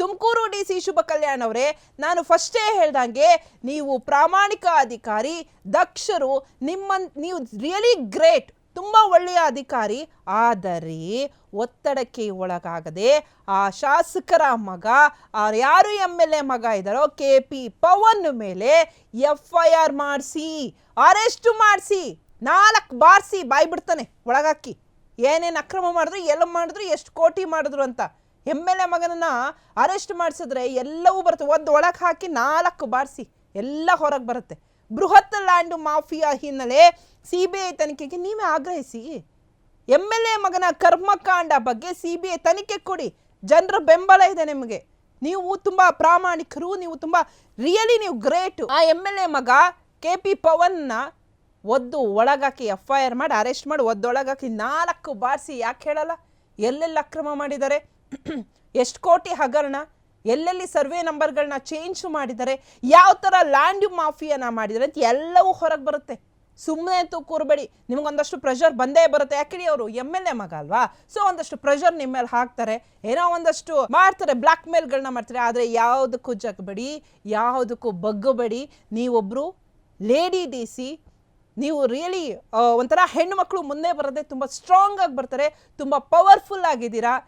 Tumakuru D C Shubha Kalyan ಅವರೇ, ನಾನು ಫಸ್ಟೇ ಹೇಳ್ದಂಗೆ ನೀವು ಪ್ರಾಮಾಣಿಕ ಅಧಿಕಾರಿ ದಕ್ಷರು ನಿಮ್ಮ ನೀವು ರಿಯಲಿ ಗ್ರೇಟ್, ತುಂಬ ಒಳ್ಳೆಯ ಅಧಿಕಾರಿ, ಆದರೆ ಒತ್ತಡಕ್ಕೆ ಒಳಗಾಗದೆ ಆ ಶಾಸಕರ ಮಗ ಆ ಯಾರು ಎಂ ಎಲ್ ಎ ಮಗ ಇದ್ದಾರೋ, ಕೆ ಪಿ ಪವನ್ ಮೇಲೆ ಎಫ್ ಐ ಆರ್ ಮಾಡಿಸಿ, ಅರೆಸ್ಟ್ ಮಾಡಿಸಿ, ನಾಲ್ಕು ಬಾರಿಸಿ ಬಾಯ್ಬಿಡ್ತಾನೆ ಒಳಗಾಕಿ. ಏನೇನು ಅಕ್ರಮ ಮಾಡಿದ್ರು, ಎಲ್ಲ ಮಾಡಿದ್ರು, ಎಷ್ಟು ಕೋಟಿ ಮಾಡಿದ್ರು ಅಂತ. ಎಂ ಎಲ್ ಎ ಮಗನನ್ನ ಅರೆಸ್ಟ್ ಮಾಡಿಸಿದ್ರೆ ಎಲ್ಲವೂ ಬರುತ್ತೆ. ಒಂದು ಒಳಗೆ ಹಾಕಿ ನಾಲ್ಕು ಬಾರಿಸಿ ಎಲ್ಲ ಹೊರಗೆ ಬರುತ್ತೆ. ಬೃಹತ್ ಲ್ಯಾಂಡ್ ಮಾಫಿಯಾ ಹಿನ್ನೆಲೆ ಸಿ ಬಿ ಐ ತನಿಖೆಗೆ ನೀವೇ ಆಗ್ರಹಿಸಿ. ಎಂ ಎಲ್ ಎ ಮಗನ ಕರ್ಮಕಾಂಡ ಬಗ್ಗೆ ಸಿ ಬಿ ಐ ತನಿಖೆ ಕೊಡಿ. ಜನರ ಬೆಂಬಲ ಇದೆ ನಿಮಗೆ. ನೀವು ತುಂಬ ಪ್ರಾಮಾಣಿಕರು, ನೀವು ತುಂಬ ರಿಯಲಿ ನೀವು ಗ್ರೇಟ್ ಆ ಎಂ ಎಲ್ ಎ ಮಗ ಕೆ ಪಿ ಪವನ್ನ ಒದ್ದು ಒಳಗಾಕಿ ಎಫ್ ಐ ಆರ್ ಮಾಡಿ, ಅರೆಸ್ಟ್ ಮಾಡಿ ಒದ್ದೊಳಗಾಕಿ ನಾಲ್ಕು ಬಾರಿಸಿ ಯಾಕೆ ಹೇಳಲ್ಲ? ಎಲ್ಲೆಲ್ಲಿ ಅಕ್ರಮ ಮಾಡಿದ್ದಾರೆ? ಎಷ್ಟು ಕೋಟಿ ಹಗರಣ, ಎಲ್ಲೆಲ್ಲಿ ಸರ್ವೆ ನಂಬರ್ಗಳನ್ನ ಚೇಂಜ್ ಮಾಡಿದ್ದಾರೆ ಯಾವ ಥರ ಲ್ಯಾಂಡ್ ಮಾಫಿಯಾನ ಮಾಡಿದ್ದಾರೆ ಅಂತ ಎಲ್ಲವೂ ಹೊರಗೆ ಬರುತ್ತೆ. ಸುಮ್ಮನೆ ಅಂತೂ ಕೂರಬೇಡಿ, ನಿಮಗೊಂದಷ್ಟು ಪ್ರೆಷರ್ ಬಂದೇ ಬರುತ್ತೆ. ಯಾಕೆ ಅವರು ಎಂ ಎಲ್ ಎ ಮಗ ಅಲ್ವಾ? ಸೊ ಒಂದಷ್ಟು ಪ್ರೆಷರ್ ನಿಮ್ಮ ಮೇಲೆ ಹಾಕ್ತಾರೆ, ಏನೋ ಒಂದಷ್ಟು ಮಾಡ್ತಾರೆ ಬ್ಲ್ಯಾಕ್ ಮೇಲ್ಗಳನ್ನ ಮಾಡ್ತಾರೆ, ಆದರೆ ಯಾವುದಕ್ಕೂ ಜಗ್ಬೇಡಿ, ಯಾವುದಕ್ಕೂ ಬಗ್ಗಬೇಡಿ. ನೀವೊಬ್ಬರು ಲೇಡಿ ಡಿ ಸಿ ನೀವು ರಿಯಲಿ ಒಂಥರ ಹೆಣ್ಣು ಮಕ್ಕಳು ಮುಂದೆ ಬರೋದೇ ತುಂಬ ಸ್ಟ್ರಾಂಗ್ ಆಗಿ ಬರ್ತಾರೆ, ತುಂಬ ಪವರ್ಫುಲ್ ಆಗಿದ್ದೀರಾ.